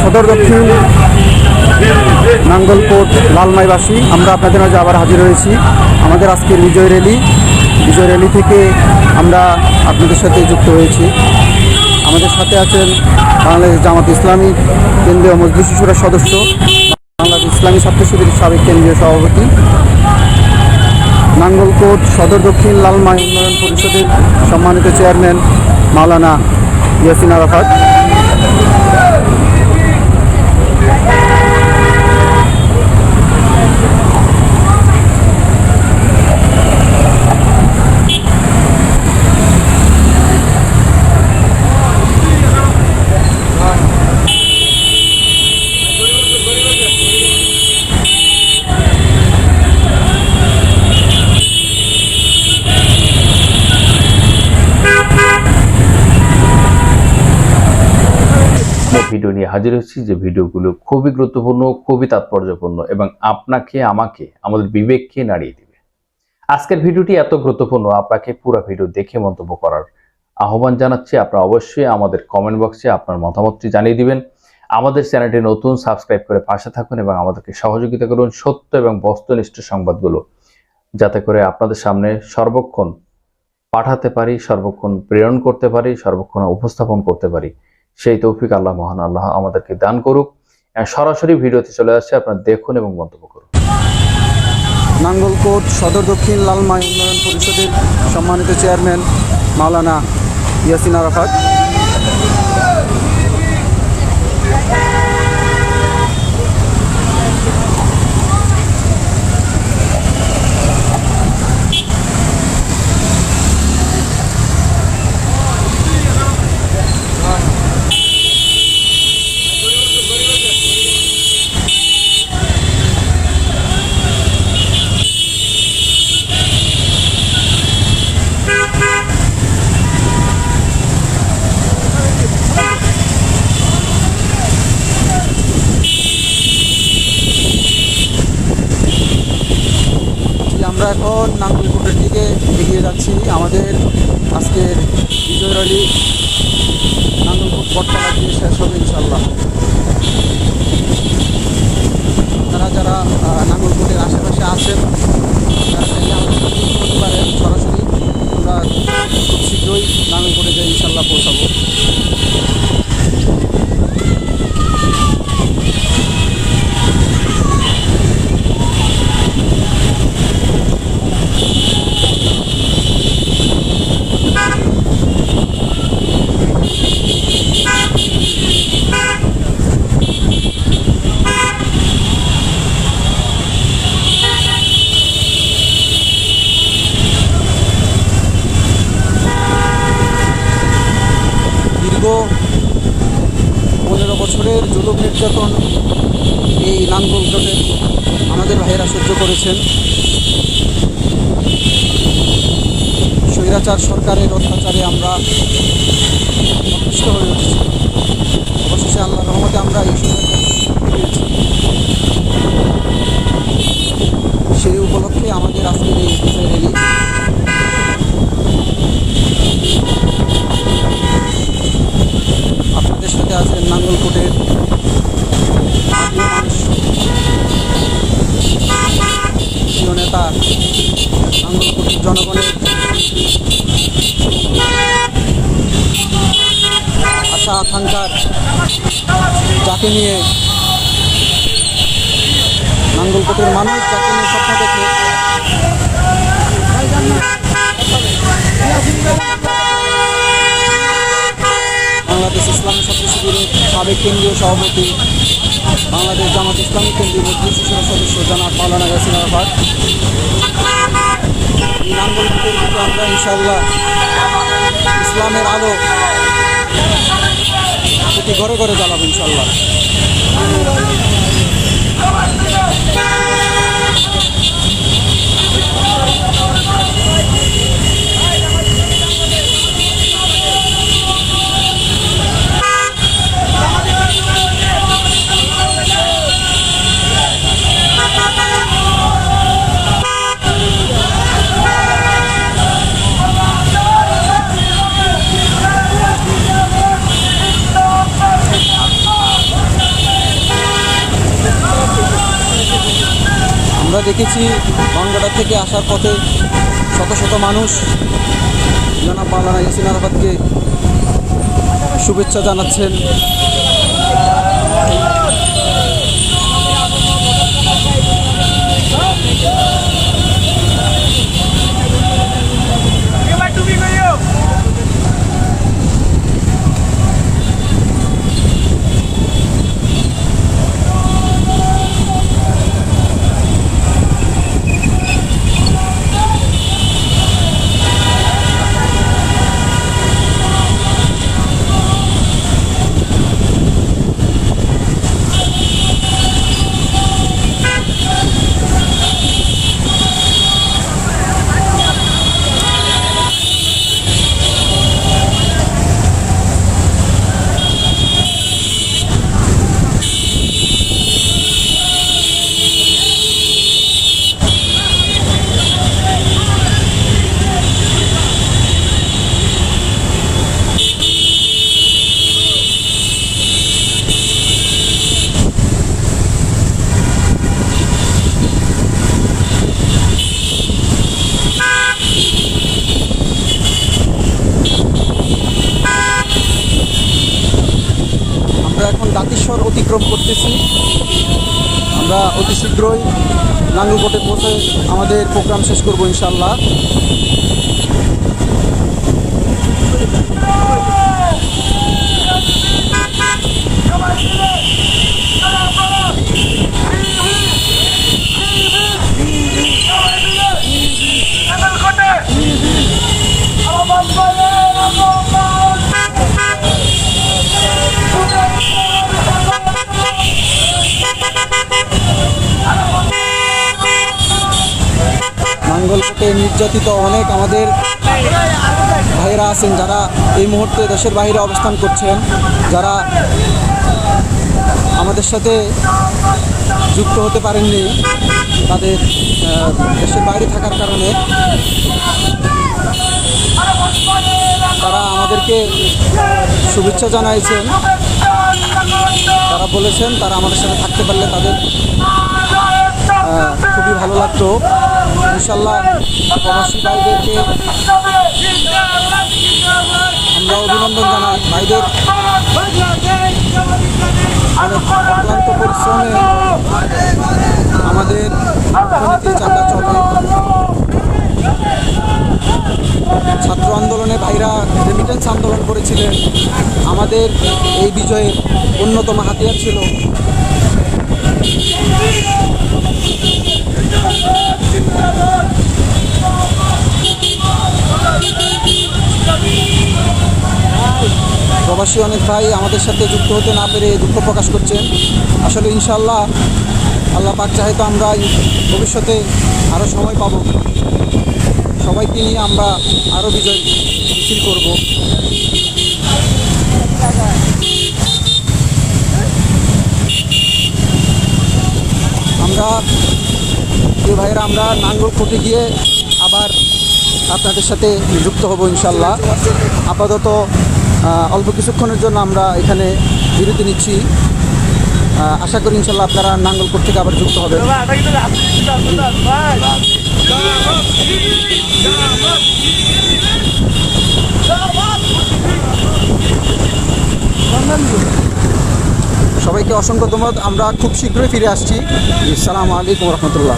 সদর দক্ষিণ, নাঙ্গলকোট, লালমাইবাসী। আমরা আপনাদের মাঝে আবার হাজির হয়েছি। আমাদের আজকের বিজয় র্যালি। বিজয় র্যালি থেকে আমরা আপনাদের সাথে যুক্ত হয়েছি। আমাদের সাথে আছেন বাংলাদেশ জামাত ইসলামী কেন্দ্রীয় মজলিস শিশুরা সদস্য, বাংলাদেশ ইসলামী ছাত্র শিবিরের সাবেক কেন্দ্রীয় সভাপতি। নাঙ্গলকোট সদর দক্ষিণ লালমাই উন্নয়ন পরিষদের সম্মানিত চেয়ারম্যান মাওলানা ইয়াসিন আরাফাত। হাজির হচ্ছি যে ভিডিওগুলো খুবই গুরুত্বপূর্ণ, খুবই তাৎপর্যপূর্ণ এবং আপনাকে, আমাকে, আমাদের বিবেককে নাড়িয়ে দিবে। আজকের ভিডিওটি এত গুরুত্বপূর্ণ, আপনাকে পুরো ভিডিও দেখে মন্তব্য করার আহ্বান জানাচ্ছি। আপনারা অবশ্যই আমাদের কমেন্ট বক্সে আপনার মতামতটি জানিয়ে দিবেন। আমাদের চ্যানেলটি নতুন সাবস্ক্রাইব করে পাশে থাকুন এবং আমাদেরকে সহযোগিতা করুন সত্য এবং বস্তুনিষ্ঠ সংবাদগুলো, যাতে করে আপনাদের সামনে সর্বক্ষণ পাঠাতে পারি, সর্বক্ষণ প্রেরণ করতে পারি, সর্বক্ষণ উপস্থাপন করতে পারি। সেই তৌফিক আল্লাহ মহান আল্লাহ আমাদেরকে দান করুক। সরাসরি ভিডিওতে চলে আসছে আপনারা দেখুন এবং মন্তব্য করুন। নাঙ্গলকোট সদর দক্ষিণ লালমাই উন্নয়ন পরিষদের সম্মানিত চেয়ারম্যান মাওলানা ইয়াসিন আরাফাত। এখন নাঙ্গলকোটের দিকে এগিয়ে যাচ্ছি। আমাদের আজকের বিজয় র্যালি নাঙ্গলকোট বটতলা দিয়ে শেষ হবে ইনশাল্লাহ আপনারা যারা আহ, নাঙ্গলকোটের আশেপাশে আছেন তারা চাইলে আমাদের সাথে যুক্ত হতে পারেন সরাসরি আমরা খুব শীঘ্রই নাঙ্গলকোটে যাই ইনশাল্লাহ পৌঁছাবো দীর্ঘ পনেরো বছরের জুলুম নির্যাতন এই নাঙ্গলকোটের আমাদের ভাইয়েরা সহ্য করেছেন। স্বৈরাচার সরকারের অত্যাচারে আমরা অতিষ্ঠ হয়ে উঠেছি। অবশেষে আল্লাহ রহমতে আমরা এই সেই উপলক্ষে আমাদের আজকের এই র্যালি আপনাদের সাথে আছেন নাঙ্গলকোটের আত্মীয় মানুষ প্রিয় নেতা নাঙ্গলকোটের জনগণের আশা আকাঙ্ক্ষার যাকে নিয়ে নাঙ্গলকোটের মানুষ, যাকে নিয়ে স্বপ্ন দেখে। বাংলাদেশ ইসলামী ছাত্র শিবিরের সাবেক কেন্দ্রীয় সভাপতি, বাংলাদেশ জামাত ইসলামী কেন্দ্রীয় মজলিস সদস্য জনাব মাওলানা ইয়াসিন আরাফাত। এই নাঙ্গলকোটের আমরা ইনশাল্লাহ ইসলামের আলো প্রতি ঘরে ঘরে জ্বালাবো ইনশাল্লাহ। দেখেছি বনগাড়া থেকে আসার পথে শত শত মানুষ জনাব মাওলানা ইয়াসিন আরাফাতকে শুভেচ্ছা জানাচ্ছেন আমরা এখন দাঁতেশ্বর অতিক্রম করতেছি। আমরা অতি শীঘ্রই নাঙ্গলকোটে পৌঁছে আমাদের প্রোগ্রাম শেষ করব ইনশাল্লাহ। নাঙ্গলকোটে নির্যাতিত অনেক আমাদের ভাইয়েরা আছেন যারা এই মুহূর্তে দেশের বাইরে অবস্থান করছেন, যারা আমাদের সাথে যুক্ত হতে পারেননি তাদের দেশের বাইরে থাকার কারণে। তারা আমাদেরকে শুভেচ্ছা জানাইছেন। তারা বলেছেন তারা আমাদের সাথে থাকতে পারলে তাদের খুবই ভালো লাগতো। ইনশাল্লাহ প্রবাসী ভাইদেরকে আমরা অভিনন্দন জানাই। ভাইদের অনেক অক্লান্ত পরিশ্রমে আমাদের চাকা চলে। ছাত্র আন্দোলনে ভাইরা রেমিটেন্স আন্দোলন করেছিলেন। আমাদের এই বিজয়ের অন্যতম হাতিয়ার ছিল প্রবাসী অনেক ভাই আমাদের সাথে যুক্ত হতে না পেরে দুঃখ প্রকাশ করছেন। আসলে ইনশাল্লাহ আল্লাহ পাক চাহে তো আমরা ভবিষ্যতে আরও সময় পাবো। সবাইকে নিয়ে আমরা আরও বিজয় মিছিল করব। আমরা প্রিয় ভাইয়েরা, আমরা নাঙ্গলকোটে গিয়ে আবার আপনাদের সাথে যুক্ত হব ইনশাল্লাহ আপাতত অল্প কিছুক্ষণের জন্য আমরা এখানে বিরতি নিচ্ছি। আশা করি ইনশাল্লাহ আপনারা নাঙ্গলকোট থেকে আবার যুক্ত হবেন। সবাইকে অসংখ্য ধন্যবাদ। আমরা খুব শীঘ্রই ফিরে আসছি। আসসালামু আলাইকুম রহমতুল্লাহ।